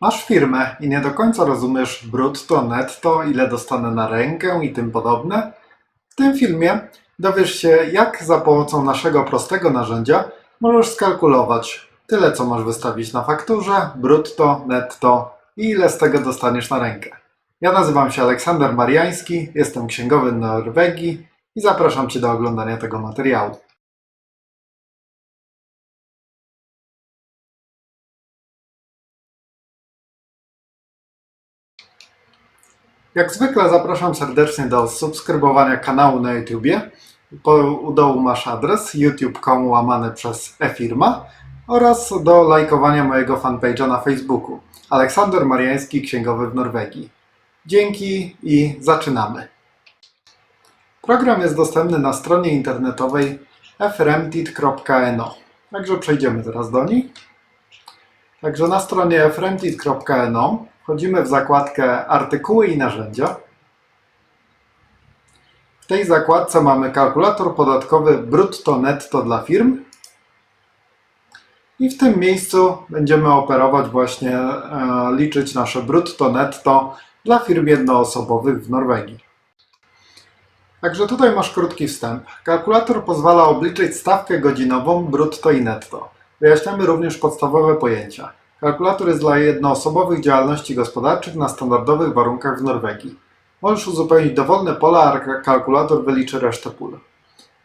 Masz firmę i nie do końca rozumiesz brutto, netto, ile dostanę na rękę i tym podobne? W tym filmie dowiesz się, jak za pomocą naszego prostego narzędzia możesz skalkulować tyle, co masz wystawić na fakturze, brutto, netto i ile z tego dostaniesz na rękę. Ja nazywam się Aleksander Mariański, jestem księgowy na Norwegii i zapraszam Cię do oglądania tego materiału. Jak zwykle zapraszam serdecznie do subskrybowania kanału na YouTubie. U dołu masz adres youtube.com łamany przez e-firma oraz do lajkowania mojego fanpage'a na Facebooku. Aleksander Mariański, księgowy w Norwegii. Dzięki i zaczynamy. Program jest dostępny na stronie internetowej frmtit.no. Także przejdziemy teraz do niej. Także na stronie frmtit.no wchodzimy w zakładkę Artykuły i narzędzia. W tej zakładce mamy kalkulator podatkowy brutto netto dla firm. I w tym miejscu będziemy operować właśnie, e, liczyć nasze brutto netto dla firm jednoosobowych w Norwegii. Także tutaj masz krótki wstęp. Kalkulator pozwala obliczyć stawkę godzinową brutto i netto. Wyjaśniamy również podstawowe pojęcia. Kalkulator jest dla jednoosobowych działalności gospodarczych na standardowych warunkach w Norwegii. Możesz uzupełnić dowolne pola, a kalkulator wyliczy resztę pól.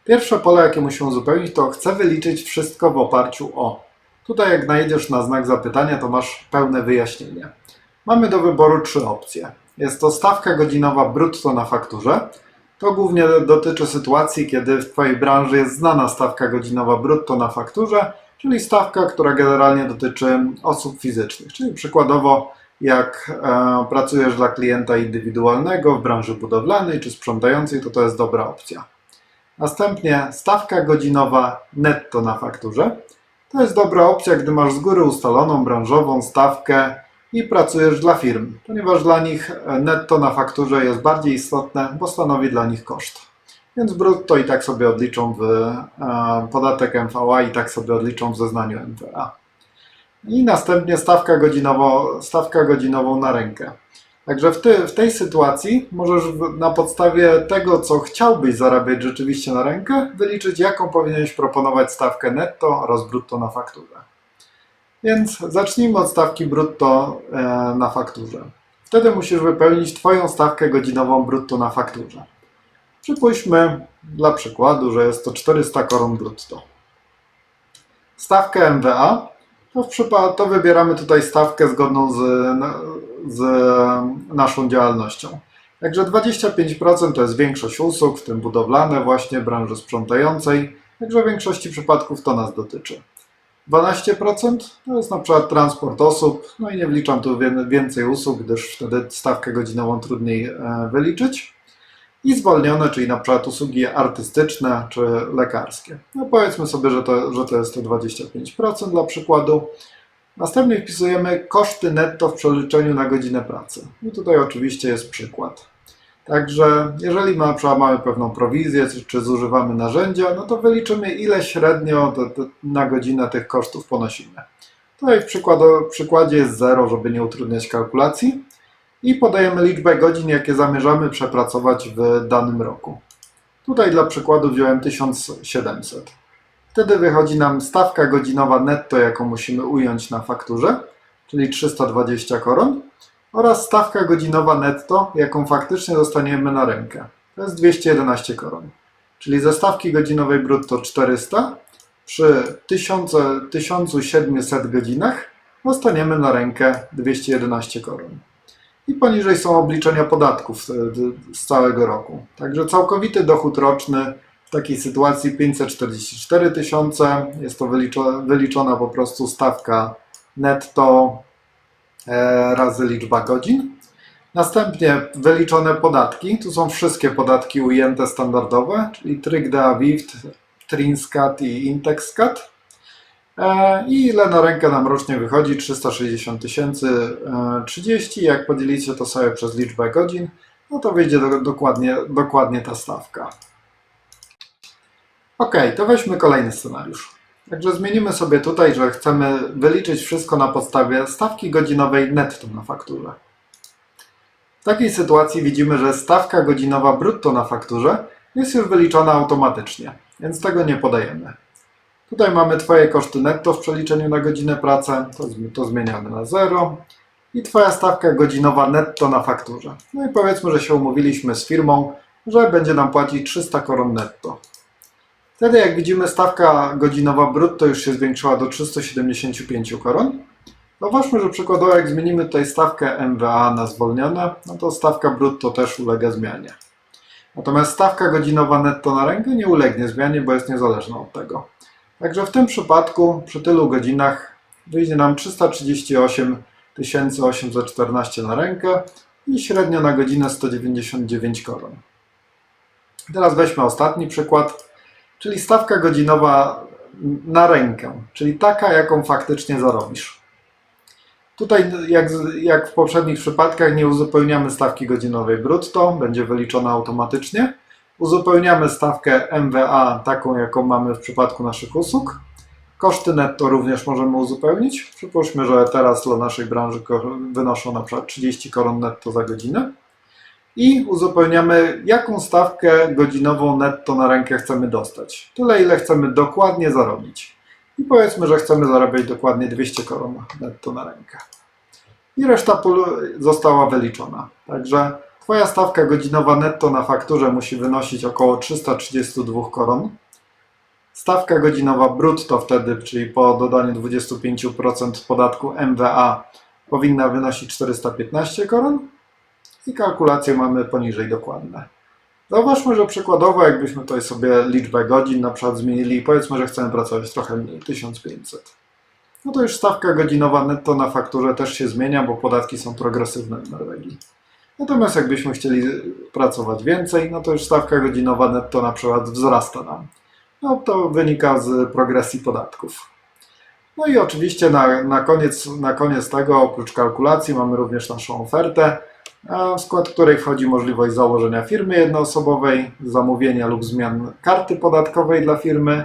Pierwsze pole, jakie musimy uzupełnić, to chcę wyliczyć wszystko w oparciu o. Tutaj jak najedziesz na znak zapytania, to masz pełne wyjaśnienie. Mamy do wyboru trzy opcje. Jest to stawka godzinowa brutto na fakturze. To głównie dotyczy sytuacji, kiedy w Twojej branży jest znana stawka godzinowa brutto na fakturze, czyli stawka, która generalnie dotyczy osób fizycznych. Czyli przykładowo, jak e, pracujesz dla klienta indywidualnego w branży budowlanej czy sprzątającej, to to jest dobra opcja. Następnie stawka godzinowa netto na fakturze. To jest dobra opcja, gdy masz z góry ustaloną branżową stawkę i pracujesz dla firm, ponieważ dla nich netto na fakturze jest bardziej istotne, bo stanowi dla nich koszt. Więc brutto i tak sobie odliczą w e, podatek MVA i tak sobie odliczą w zeznaniu MVA. I następnie stawka, godzinowo, stawka godzinową na rękę. Także w, ty, w tej sytuacji możesz na podstawie tego, co chciałbyś zarabiać rzeczywiście na rękę, wyliczyć, jaką powinieneś proponować stawkę netto oraz brutto na fakturze. Więc zacznijmy od stawki brutto e, na fakturze. Wtedy musisz wypełnić Twoją stawkę godzinową brutto na fakturze. Przypuśćmy dla przykładu, że jest to 400 koron brutto. Stawkę MWA to, to wybieramy tutaj stawkę zgodną z, z naszą działalnością. Także 25% to jest większość usług, w tym budowlane właśnie, branży sprzątającej. Także w większości przypadków to nas dotyczy. 12% to jest na przykład transport osób, no i nie wliczam tu więcej usług, gdyż wtedy stawkę godzinową trudniej e, wyliczyć. I zwolnione, czyli na przykład usługi artystyczne czy lekarskie. No powiedzmy sobie, że to, że to jest to 25% dla przykładu. Następnie wpisujemy koszty netto w przeliczeniu na godzinę pracy. I tutaj oczywiście jest przykład. Także jeżeli przykład mamy pewną prowizję, czy, czy zużywamy narzędzia, no to wyliczymy ile średnio na godzinę tych kosztów ponosimy. Tutaj w przykładzie jest 0, żeby nie utrudniać kalkulacji. I podajemy liczbę godzin, jakie zamierzamy przepracować w danym roku. Tutaj dla przykładu wziąłem 1700. Wtedy wychodzi nam stawka godzinowa netto, jaką musimy ująć na fakturze, czyli 320 koron, oraz stawka godzinowa netto, jaką faktycznie dostaniemy na rękę. To jest 211 koron. Czyli ze stawki godzinowej brutto 400 przy 1000, 1700 godzinach dostaniemy na rękę 211 koron. I poniżej są obliczenia podatków z, całego roku. Także całkowity dochód roczny w takiej sytuacji 544 tysiące. Jest to wyliczo, wyliczona po prostu stawka netto e, razy liczba godzin. Następnie wyliczone podatki. Tu są wszystkie podatki ujęte standardowe, czyli Trygde Avift, Trinskat i Intexkat. E, I ile na rękę nam rocznie wychodzi? 360 tysięcy 30. Jak podzielicie to sobie przez liczbę godzin, no to wyjdzie do, dokładnie, dokładnie ta stawka. Ok, to weźmy kolejny scenariusz. Także zmienimy sobie tutaj, że chcemy wyliczyć wszystko na podstawie stawki godzinowej netto na fakturze. W takiej sytuacji widzimy, że stawka godzinowa brutto na fakturze jest już wyliczona automatycznie, więc tego nie podajemy. Tutaj mamy Twoje koszty netto w przeliczeniu na godzinę pracy, to, to zmieniamy na 0 i Twoja stawka godzinowa netto na fakturze. No i powiedzmy, że się umówiliśmy z firmą, że będzie nam płacić 300 koron netto. Wtedy, jak widzimy, stawka godzinowa brutto już się zwiększyła do 375 koron. Zauważmy, że przykładowo jak zmienimy tutaj stawkę MWA na zwolnione, no to stawka brutto też ulega zmianie. Natomiast stawka godzinowa netto na rękę nie ulegnie zmianie, bo jest niezależna od tego. Także w tym przypadku przy tylu godzinach wyjdzie nam 338 814 na rękę i średnio na godzinę 199 koron. Teraz weźmy ostatni przykład, czyli stawka godzinowa na rękę, czyli taka, jaką faktycznie zarobisz. Tutaj, jak, jak w poprzednich przypadkach, nie uzupełniamy stawki godzinowej brutto, będzie wyliczona automatycznie. Uzupełniamy stawkę MWA taką, jaką mamy w przypadku naszych usług. Koszty netto również możemy uzupełnić. Przypuśćmy, że teraz dla naszej branży wynoszą na przykład 30 koron netto za godzinę. I uzupełniamy, jaką stawkę godzinową netto na rękę chcemy dostać. Tyle, ile chcemy dokładnie zarobić. I powiedzmy, że chcemy zarabiać dokładnie 200 koron netto na rękę. I reszta została wyliczona. Także Twoja stawka godzinowa netto na fakturze musi wynosić około 332 koron. Stawka godzinowa brutto wtedy, czyli po dodaniu 25% podatku MWA, powinna wynosić 415 koron. I kalkulacje mamy poniżej dokładne. Zauważmy, że przykładowo, jakbyśmy tutaj sobie liczbę godzin na przykład zmienili, powiedzmy, że chcemy pracować trochę mniej, 1500. No to już stawka godzinowa netto na fakturze też się zmienia, bo podatki są progresywne w Norwegii. Natomiast jakbyśmy chcieli pracować więcej, no to już stawka godzinowa netto na przykład wzrasta nam. No to wynika z progresji podatków. No i oczywiście na, na, koniec, na koniec tego, oprócz kalkulacji, mamy również naszą ofertę, w skład której wchodzi możliwość założenia firmy jednoosobowej, zamówienia lub zmian karty podatkowej dla firmy,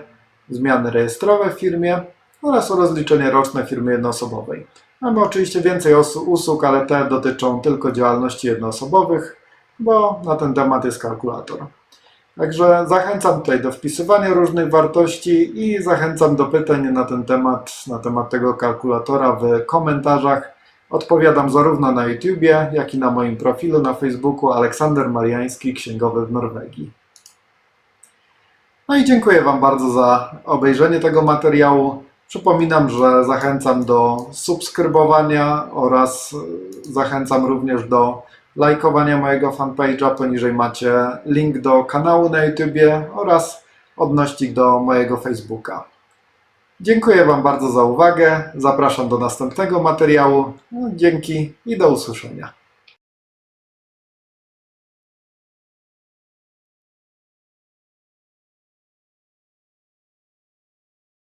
zmiany rejestrowe w firmie oraz rozliczenie roczne firmy jednoosobowej. Mamy oczywiście więcej usług, ale te dotyczą tylko działalności jednoosobowych, bo na ten temat jest kalkulator. Także zachęcam tutaj do wpisywania różnych wartości i zachęcam do pytań na ten temat, na temat tego kalkulatora w komentarzach. Odpowiadam zarówno na YouTubie, jak i na moim profilu na Facebooku Aleksander Mariański, księgowy w Norwegii. No i dziękuję Wam bardzo za obejrzenie tego materiału. Przypominam, że zachęcam do subskrybowania oraz e, zachęcam również do lajkowania mojego fanpage'a. Poniżej macie link do kanału na YouTubie oraz odnośnik do mojego Facebooka. Dziękuję Wam bardzo za uwagę. Zapraszam do następnego materiału. No, Dzięki i do usłyszenia.